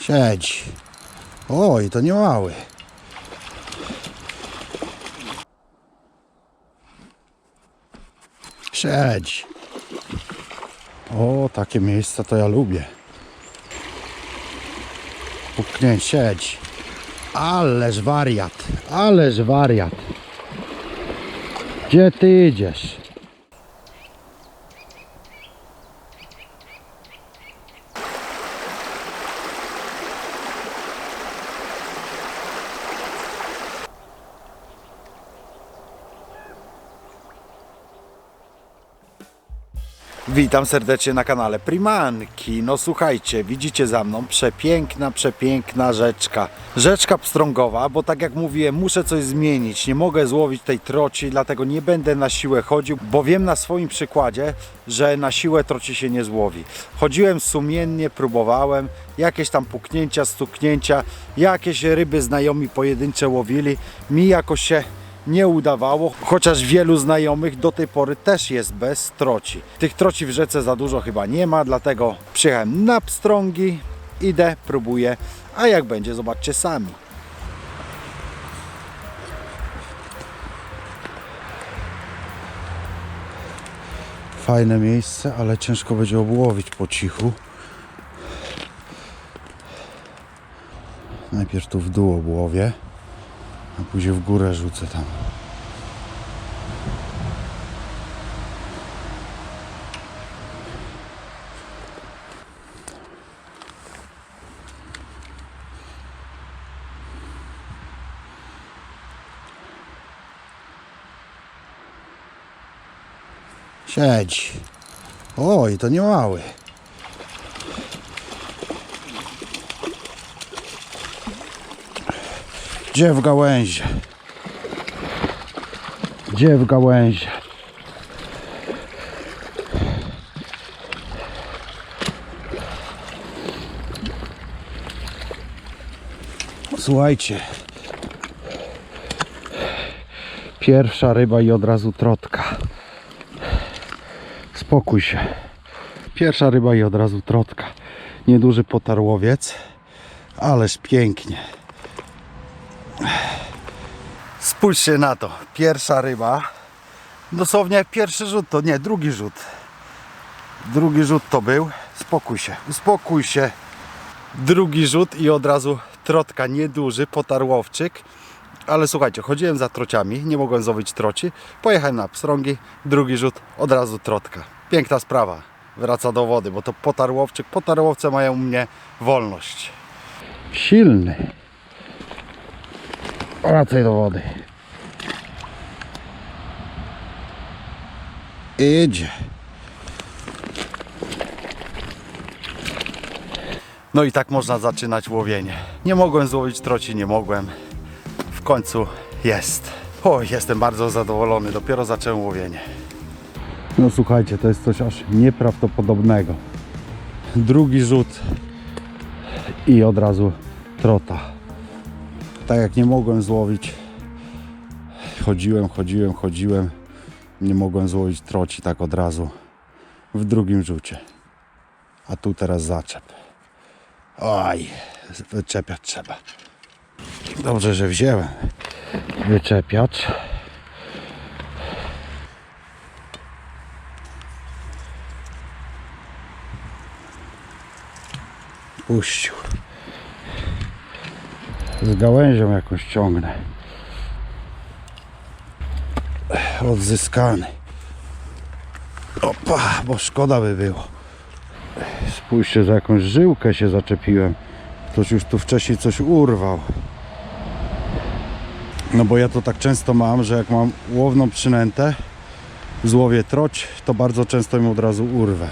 Siedź. Oj, to nie mały. Siedź. O, takie miejsca to ja lubię. Puknięć, siedź. Ależ wariat, ależ wariat. Gdzie ty idziesz? Witam serdecznie na kanale Primanki. No słuchajcie, widzicie za mną przepiękna, przepiękna rzeczka. Rzeczka pstrągowa, bo tak jak mówiłem, muszę coś zmienić. Nie mogę złowić tej troci, dlatego nie będę na siłę chodził, bo wiem na swoim przykładzie, że na siłę troci się nie złowi. Chodziłem sumiennie, próbowałem, jakieś tam puknięcia, stuknięcia, jakieś ryby znajomi pojedyncze łowili. Mi jakoś się nie udawało, chociaż wielu znajomych do tej pory też jest bez troci. Tych troci w rzece za dużo chyba nie ma, dlatego przyjechałem na pstrągi, idę, próbuję, a jak będzie zobaczcie sami. Fajne miejsce, ale ciężko będzie obłowić po cichu. Najpierw tu w dół obłowię. A później w górę rzucę tam. Siedź. Oj, to nie mały. Gdzie w gałęzie? Gdzie w gałęzie? Słuchajcie. Pierwsza ryba i od razu trotka. Spokój się. Pierwsza ryba i od razu trotka. Nieduży potarłowiec, ależ pięknie. Spójrzcie na to. Pierwsza ryba. Dosłownie pierwszy rzut to nie, drugi rzut. Drugi rzut to był. Spokój się, uspokój się. Drugi rzut i od razu trotka, nieduży, potarłowczyk. Ale słuchajcie, chodziłem za trociami, nie mogłem złowić troci. Pojechałem na pstrągi, drugi rzut, od razu trotka. Piękna sprawa. Wraca do wody, bo to potarłowczyk. Potarłowce mają u mnie wolność. Silny. Wracaj do wody. Idzie. No i tak można zaczynać łowienie. Nie mogłem złowić troci, nie mogłem. W końcu jest. O, jestem bardzo zadowolony. Dopiero zacząłem łowienie. No słuchajcie, to jest coś aż nieprawdopodobnego. Drugi rzut i od razu trota tak jak nie mogłem złowić. Chodziłem, chodziłem, chodziłem. Nie mogłem złowić troci tak od razu w drugim rzucie. A tu teraz zaczep. Oj, wyczepiać trzeba. Dobrze, że wziąłem. Wyczepiacz. Puścił z gałęzią jakąś ciągnę. Odzyskany. Opa, bo szkoda by było. Spójrzcie, za jakąś żyłkę się zaczepiłem. Ktoś już tu wcześniej coś urwał. No bo ja to tak często mam, że jak mam łowną przynętę, złowię troć, to bardzo często im od razu urwę.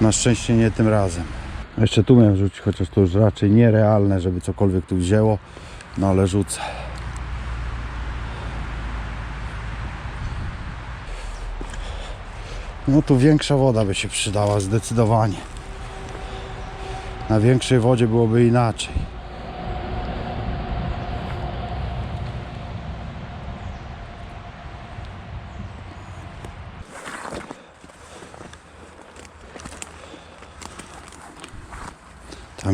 Na szczęście nie tym razem. Jeszcze tu miałem rzucić, chociaż to już raczej nierealne, żeby cokolwiek tu wzięło. No ale rzucę. No tu większa woda by się przydała zdecydowanie. Na większej wodzie byłoby inaczej.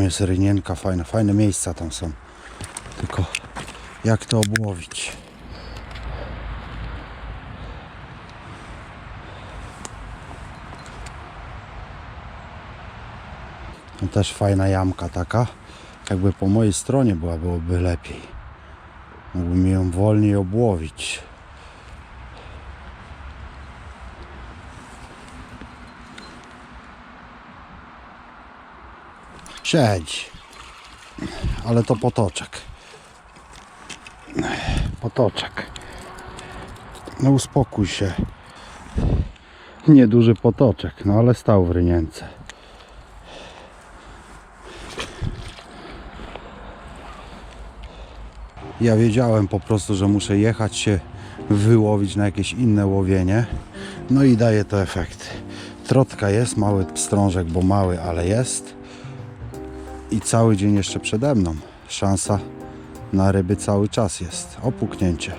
Jest rynienka fajna, fajne miejsca tam są. Tylko jak to obłowić? No też fajna jamka taka. Jakby po mojej stronie była, byłoby lepiej. Mógłbym ją wolniej obłowić. Siedź. Ale to potoczek. Potoczek. No uspokój się. Nieduży potoczek, no ale stał w rynience. Ja wiedziałem po prostu, że muszę jechać się wyłowić na jakieś inne łowienie. No i daje to efekt. Trotka jest, mały pstrążek, bo mały, ale jest. I cały dzień jeszcze przede mną. Szansa na ryby cały czas jest. Opuknięcie.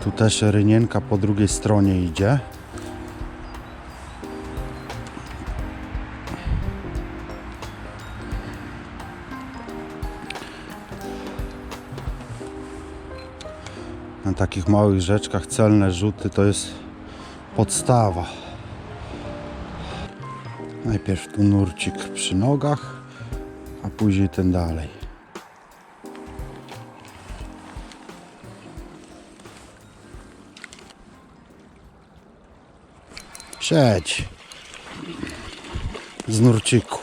Tu też rynienka po drugiej stronie idzie. Na takich małych rzeczkach celne rzuty to jest podstawa. Najpierw tu nurcik przy nogach, a później ten dalej. Siedź. Z nurciku.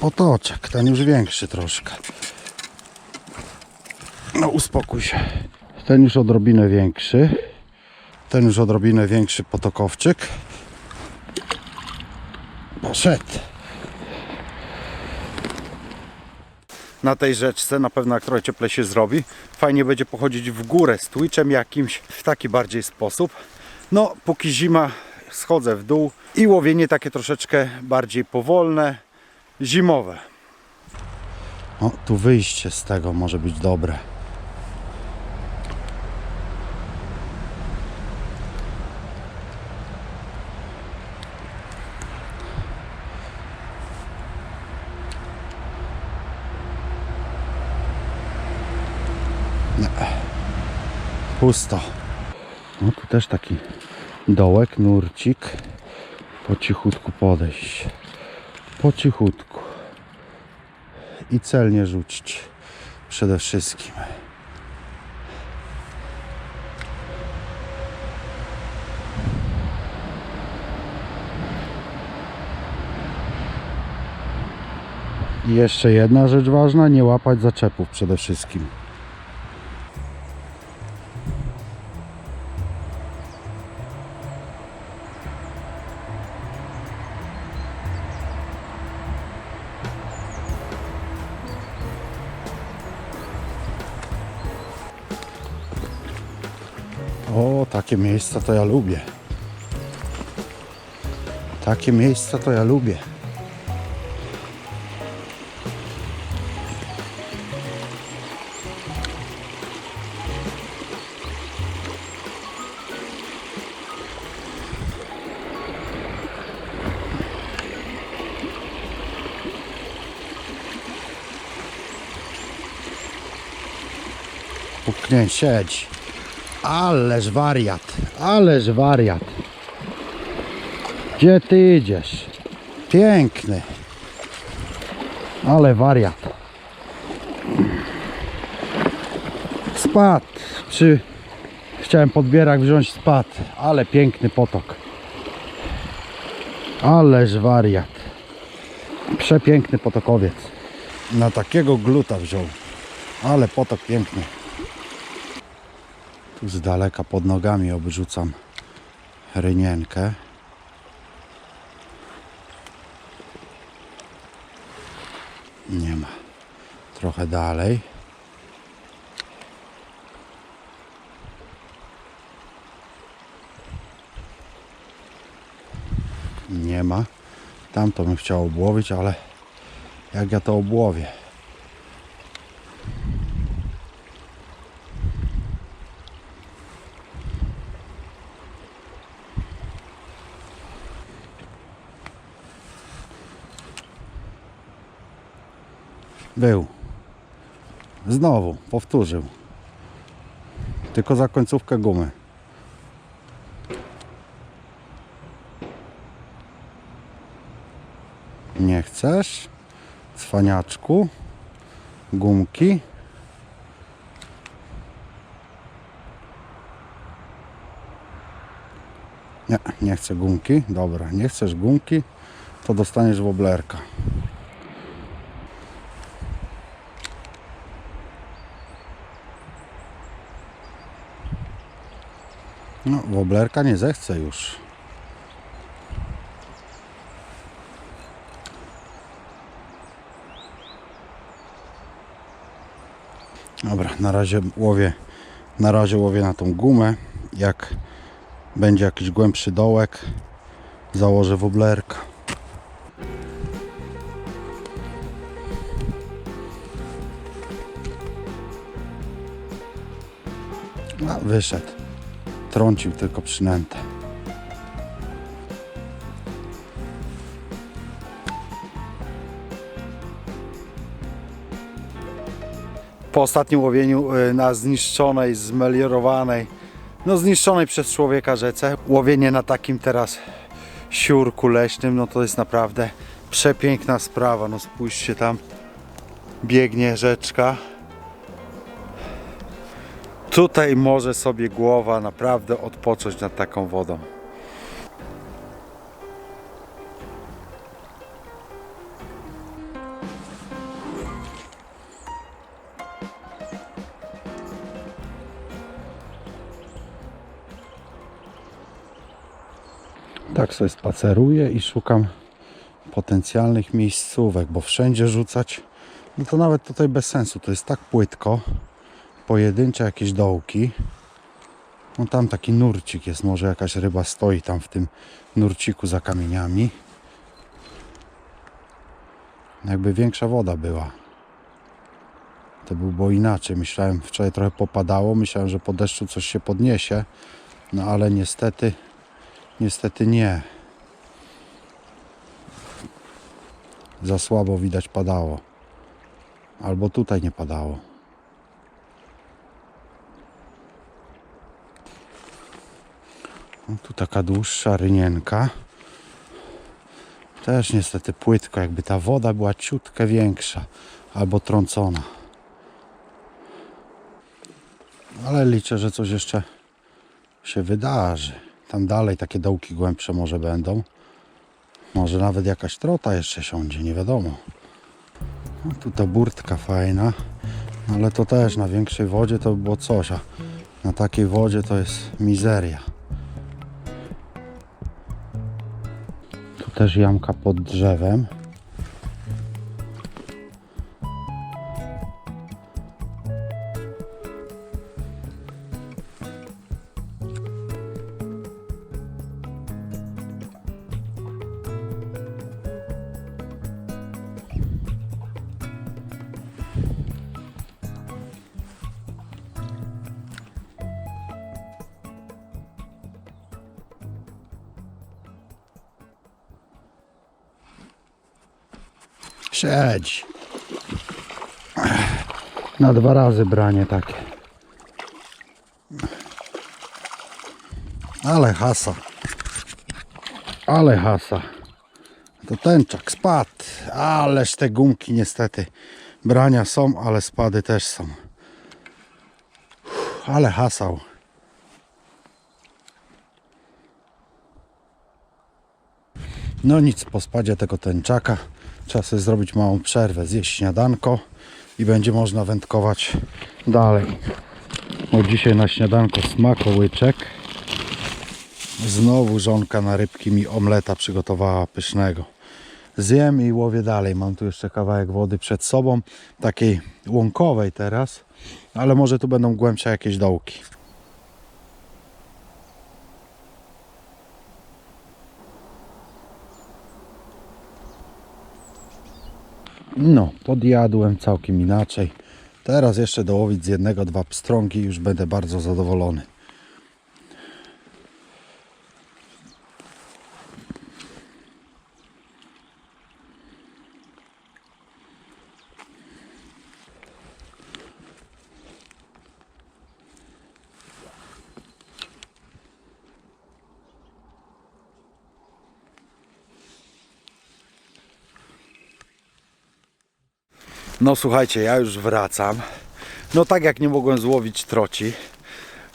Potoczek, ten już większy troszkę. No uspokój się. Ten już odrobinę większy. Ten już odrobinę większy potokowczyk. Poszedł. Na tej rzeczce na pewno jak trochę cieplej się zrobi, fajnie będzie pochodzić w górę z twitchem jakimś w taki bardziej sposób. No, póki zima schodzę w dół i łowienie takie troszeczkę bardziej powolne, zimowe. O, tu wyjście z tego może być dobre. Pusto. No tu też taki dołek, nurcik. Po cichutku podejść. Po cichutku. I celnie rzucić. Przede wszystkim. I jeszcze jedna rzecz ważna, nie łapać zaczepów przede wszystkim. Takie miejsca to ja lubię. Takie miejsca to ja lubię. Puknie, siedź. Ależ wariat, ależ wariat. Gdzie ty idziesz? Piękny. Ale wariat. Spadł. Przy... Chciałem podbierak wziąć spad, ale piękny potok. Ależ wariat. Przepiękny potokowiec. Na takiego gluta wziął. Ale potok piękny. Z daleka pod nogami obrzucam rynienkę. Nie ma. Trochę dalej. Nie ma. Tam to bym chciał obłowić, ale jak ja to obłowię? Był. Znowu, powtórzył. Tylko za końcówkę gumy. Nie chcesz? Cwaniaczku. Gumki. Nie, nie chcę gumki. Dobra, nie chcesz gumki, to dostaniesz woblerka. No, woblerka nie zechce już. Dobra, na razie łowię, na razie łowię na tą gumę. Jak będzie jakiś głębszy dołek, założę woblerka. A, wyszedł. Trącił tylko przynętę. Po ostatnim łowieniu y, na zniszczonej, zmeliorowanej, no zniszczonej przez człowieka rzece, łowienie na takim teraz siurku leśnym, no to jest naprawdę przepiękna sprawa. No spójrzcie tam, biegnie rzeczka. Tutaj może sobie głowa naprawdę odpocząć nad taką wodą. Tak sobie spaceruję i szukam potencjalnych miejscówek, bo wszędzie rzucać, no to nawet tutaj bez sensu. To jest tak płytko, pojedyncze jakieś dołki. No tam taki nurcik jest, może jakaś ryba stoi tam w tym nurciku za kamieniami. Jakby większa woda była. To by było inaczej. Myślałem, wczoraj trochę popadało, myślałem, że po deszczu coś się podniesie. No ale niestety Niestety nie. Za słabo widać padało. Albo tutaj nie padało. Tu taka dłuższa rynienka. Też niestety płytko, jakby ta woda była ciutkę większa albo trącona. Ale liczę, że coś jeszcze się wydarzy. Tam dalej takie dołki głębsze może będą. Może nawet jakaś trota jeszcze siądzie, nie wiadomo. No, tu ta burtka fajna, ale to też na większej wodzie to by było coś, a na takiej wodzie to jest mizeria. Też jamka pod drzewem. Siedź. Na dwa razy branie takie. Ale hasa. Ale hasa. To tęczak spadł. Ależ te gumki niestety. Brania są, ale spady też są. Uff, Ale hasał. No nic, po spadzie tego tęczaka trzeba sobie zrobić małą przerwę, zjeść śniadanko i będzie można wędkować dalej. Bo dzisiaj na śniadanko smakołyczek. Znowu żonka na rybki mi omleta przygotowała pysznego. Zjem i łowię dalej. Mam tu jeszcze kawałek wody przed sobą, takiej łąkowej teraz, ale może tu będą głębsze jakieś dołki. No, podjadłem całkiem inaczej. Teraz jeszcze dołowić z jednego, dwa pstrągi już będę bardzo zadowolony. No słuchajcie, ja już wracam. No tak jak nie mogłem złowić troci,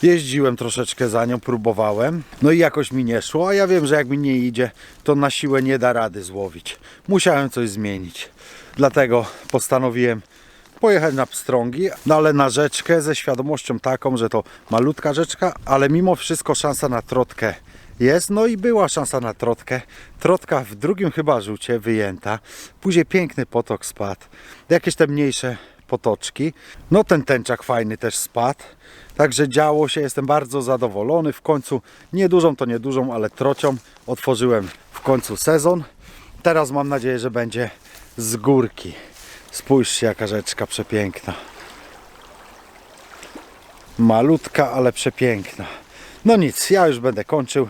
jeździłem troszeczkę za nią, próbowałem. No i jakoś mi nie szło, a ja wiem, że jak mi nie idzie, to na siłę nie da rady złowić. Musiałem coś zmienić. Dlatego postanowiłem pojechać na pstrągi, no ale na rzeczkę ze świadomością taką, że to malutka rzeczka, ale mimo wszystko szansa na trotkę jest. No i była szansa na trotkę. Trotka w drugim chyba rzucie wyjęta. Później piękny potok spadł. Jakieś te mniejsze potoczki. No ten tęczak fajny też spadł. Także działo się, jestem bardzo zadowolony. W końcu niedużą to niedużą, ale trocią otworzyłem w końcu sezon. Teraz mam nadzieję, że będzie z górki. Spójrzcie jaka rzeczka przepiękna. Malutka, ale przepiękna. No nic, ja już będę kończył.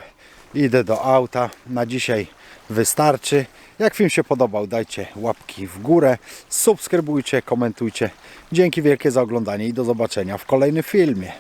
Idę do auta. Na dzisiaj wystarczy. Jak film się podobał, dajcie łapki w górę, subskrybujcie, komentujcie. Dzięki wielkie za oglądanie i do zobaczenia w kolejnym filmie.